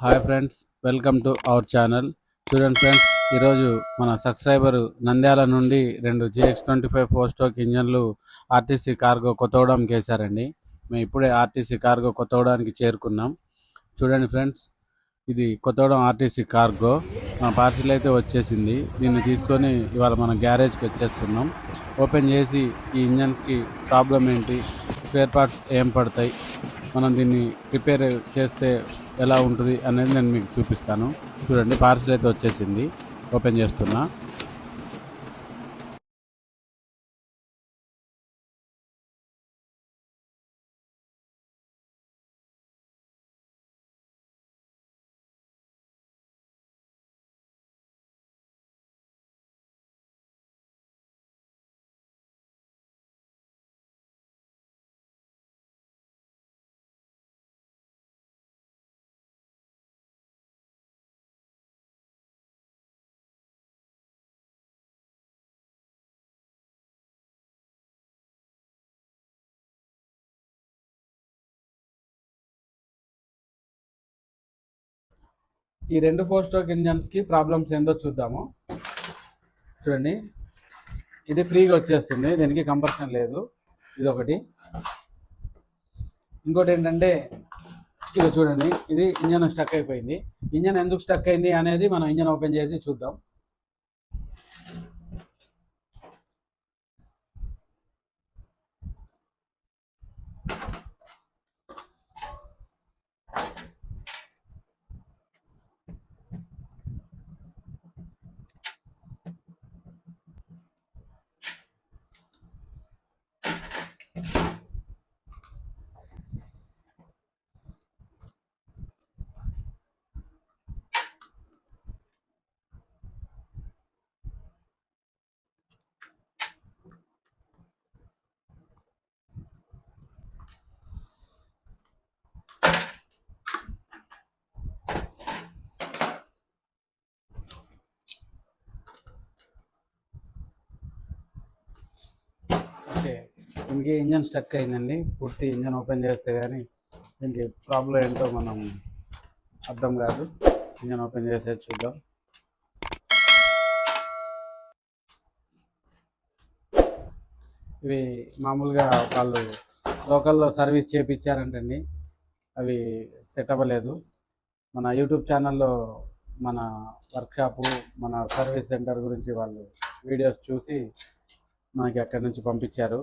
Hi friends welcome to our channel. చూడండి friends ఈరోజు మన సబ్స్క్రైబర్ నంద్యాల నుండి రెండు GX twenty five four stroke ఇంజన్లు ఆర్టీసీ కార్గో కొత్తవడం వేశారండి మేము ఇప్పుడే ఆర్టీసీ కార్గో కొత్తవడానికి చేరుకున్నాం. చూడండి ఫ్రెండ్స్ ఇది కొత్తవడం ఆర్టీసీ కార్గో. మన పార్సిల్ అయితే వచ్చేసింది. దీన్ని తీసుకొని ఇవాళ మన గ్యారేజ్కి వచ్చేస్తున్నాం. ఓపెన్ చేసి ఈ ఇంజన్స్కి ప్రాబ్లం ఏంటి స్పేర్ పార్ట్స్ ఏం పడతాయి మనం దీన్ని రిపేర్ చేస్తే ఎలా ఉంటుంది అనేది నేను మీకు చూపిస్తాను. చూడండి పార్సల్ అయితే వచ్చేసింది. ఓపెన్ చేస్తున్నా. ఈ రెండు ఫోర్ స్ట్రోక్ ఇంజన్స్కి ప్రాబ్లమ్స్ ఏందో చూద్దాము. చూడండి. ఇది ఫ్రీగా వచ్చేస్తుంది. దీనికి కంపల్సన్ లేదు. ఇది ఒకటి ఇంకోటి ఏంటంటే ఇది చూడండి. ఇది ఇంజన్ స్టక్ అయిపోయింది. ఇంజన్ ఎందుకు స్టక్ అయింది అనేది మనం ఇంజన్ ఓపెన్ చేసి చూద్దాం ఓకే దీనికి ఇంజన్ స్టక్ అయిందండి. పూర్తి ఇంజన్ ఓపెన్ చేస్తే కానీ దీనికి ప్రాబ్లం ఏంటో మనం అర్థం కాదు. ఇంజన్ ఓపెన్ చేసేది చూద్దాం. ఇవి మామూలుగా వాళ్ళు లోకల్లో సర్వీస్ చేయించారంటండి అవి సెట్ అవ్వలేదు. మన యూట్యూబ్ ఛానల్లో మన వర్క్షాపు మన సర్వీస్ సెంటర్ గురించి వాళ్ళు వీడియోస్ చూసి మనకి అక్కడి నుంచి పంపించారు.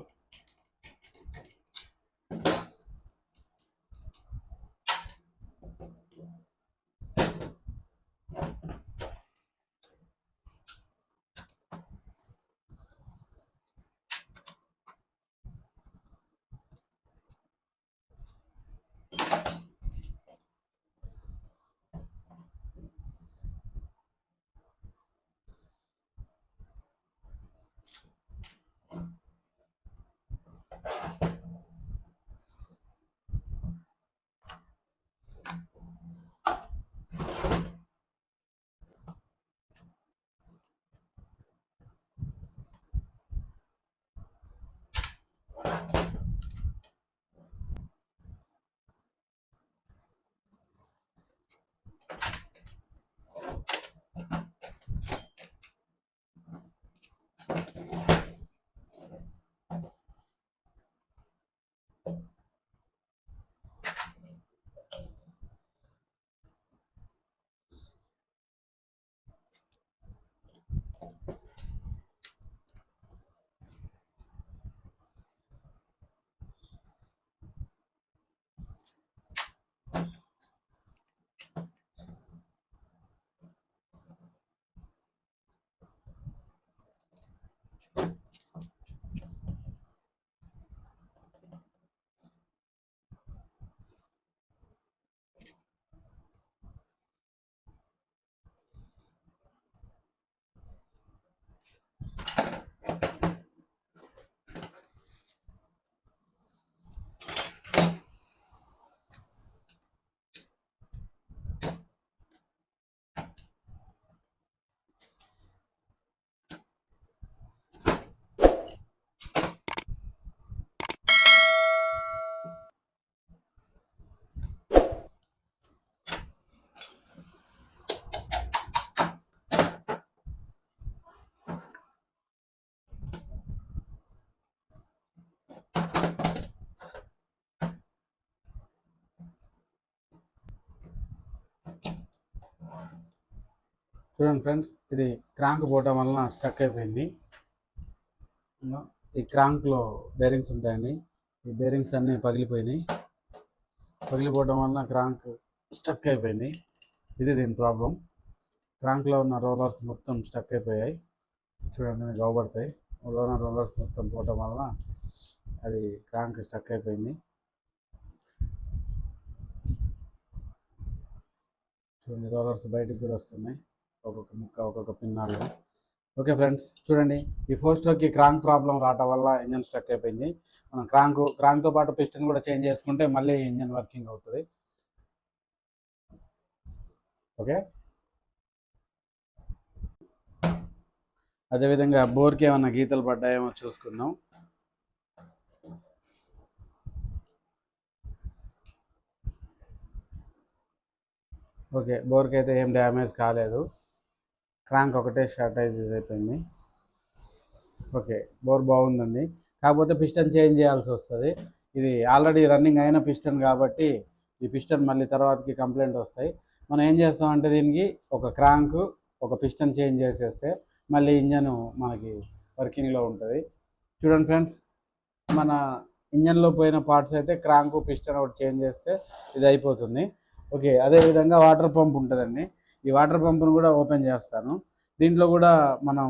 చూడండి ఫ్రెండ్స్ ఇది క్రాంక్ పోవటం వలన స్టక్ అయిపోయింది. ఈ క్రాంక్లో బేరింగ్స్ ఉంటాయండి. ఈ బేరింగ్స్ అన్నీ పగిలిపోయినాయి. పగిలిపోవడం వలన క్రాంక్ స్టక్ అయిపోయింది. ఇది దీని ప్రాబ్లం. క్రాంక్లో ఉన్న రోలర్స్ మొత్తం స్టక్ అయిపోయాయి. చూడండి గవబడతాయి అవబడతాయి లోన రోలర్స్ మొత్తం పోవటం వలన అది క్రాంక్ స్టక్ అయిపోయింది. చూడండి రోలర్స్ బయటికి కూడా వస్తున్నాయి. ఒక్కొక్క ముక్క ఒక్కొక్క పిన్నాలు. ఓకే ఫ్రెండ్స్ చూడండి. ఈ ఫోర్ స్ట్రోక్కి క్రాంక్ ప్రాబ్లం రావటం వల్ల ఇంజన్ స్ట్రక్ అయిపోయింది. మనం క్రాంక్ క్రాంక్తో పాటు పిస్టన్ కూడా చేంజ్ చేసుకుంటే మళ్ళీ ఇంజన్ వర్కింగ్ అవుతుంది. ఓకే. అదేవిధంగా బోర్కి ఏమైనా గీతలు పడ్డాయేమో చూసుకుందాం. ఓకే బోర్కి అయితే ఏం డ్యామేజ్ కాలేదు. క్రాంక్ ఒకటే షార్టేజ్ అయిపోయింది. ఓకే బోర్ బాగుందండి. కాకపోతే పిస్టన్ చేంజ్ చేయాల్సి వస్తుంది. ఇది ఆల్రెడీ రన్నింగ్ అయిన పిస్టన్ కాబట్టి ఈ పిస్టన్ మళ్ళీ తర్వాతకి కంప్లైంట్ వస్తాయి. మనం ఏం చేస్తామంటే దీనికి ఒక క్రాంక్ ఒక పిస్టన్ చేంజ్ చేసేస్తే మళ్ళీ ఇంజన్ మనకి వర్కింగ్లో ఉంటుంది. చూడండి ఫ్రెండ్స్ మన ఇంజన్లో పోయిన పార్ట్స్ అయితే క్రాంకు పిస్టన్ ఒకటి చేంజ్ చేస్తే ఇది అయిపోతుంది. ఓకే అదేవిధంగా వాటర్ పంప్ ఉంటుందండి. ఈ వాటర్ పంప్ను కూడా ఓపెన్ చేస్తాను. దీంట్లో కూడా మనం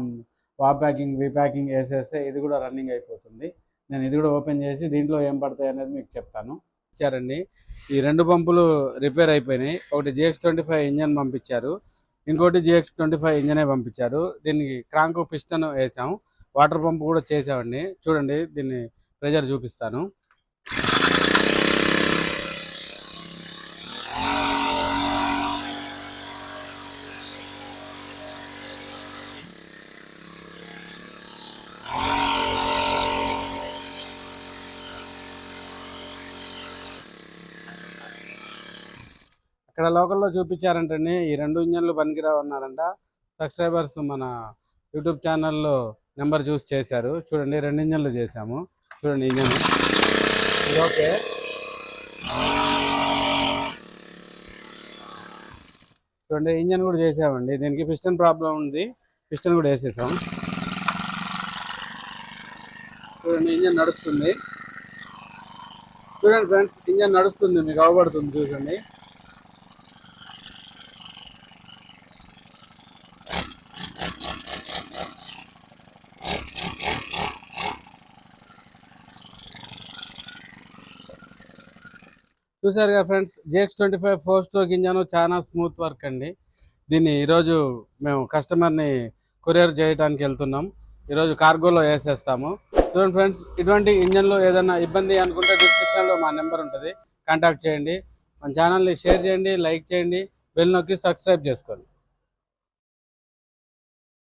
వా ప్యాకింగ్ వి ప్యాకింగ్ వేసేస్తే ఇది కూడా రన్నింగ్ అయిపోతుంది. నేను ఇది కూడా ఓపెన్ చేసి దీంట్లో ఏం పడతాయి అనేది మీకు చెప్తాను. ఇచ్చారండి ఈ రెండు పంపులు రిపేర్ అయిపోయినాయి. ఒకటి జిఎక్స్ ట్వంటీ ఫైవ్ ఇంజన్ పంపించారు. ఇంకోటి జిఎక్స్ ట్వంటీ ఫైవ్ ఇంజనే పంపించారు. దీనికి క్రాంకు పిస్టన్ వేసాం. వాటర్ పంప్ కూడా చేసామండి. చూడండి దీన్ని ప్రెజర్ చూపిస్తాను. ఇక్కడ లోకల్లో చూపించారంటండి ఈ రెండు ఇంజన్లు పనికిరావు అన్నారంట సబ్స్క్రైబర్స్ మన యూట్యూబ్ ఛానల్లో నెంబర్ చూసి చేశారు. చూడండి రెండు ఇంజన్లు చేశాము. చూడండి ఇంజన్. ఓకే. చూడండి ఇంజన్ కూడా చేసామండి. దీనికి పిస్టన్ ప్రాబ్లం ఉంది. పిస్టన్ కూడా వేసేసాం. చూడండి ఇంజన్ నడుస్తుంది. చూడండి ఫ్రెండ్స్ ఇంజన్ నడుస్తుంది. మీకు అవబడుతుంది చూడండి. చూసారుగా friends JX twenty five four stroke engine చాలా స్మూత్ వర్క్ అండి. దీన్ని ఈరోజు మేము కస్టమర్ని కొరియర్ చేయడానికి వెళ్తున్నాం. ఈరోజు కార్గోలో వేసేస్తాము. చూడండి ఫ్రెండ్స్ ఇటువంటి ఇంజన్లో ఏదైనా ఇబ్బంది అనుకుంటే డిస్క్రిప్షన్లో మా నెంబర్ ఉంటుంది. కాంటాక్ట్ చేయండి. మన ఛానల్ని షేర్ చేయండి లైక్ చేయండి. బెల్ నొక్కి సబ్స్క్రైబ్ చేసుకోండి.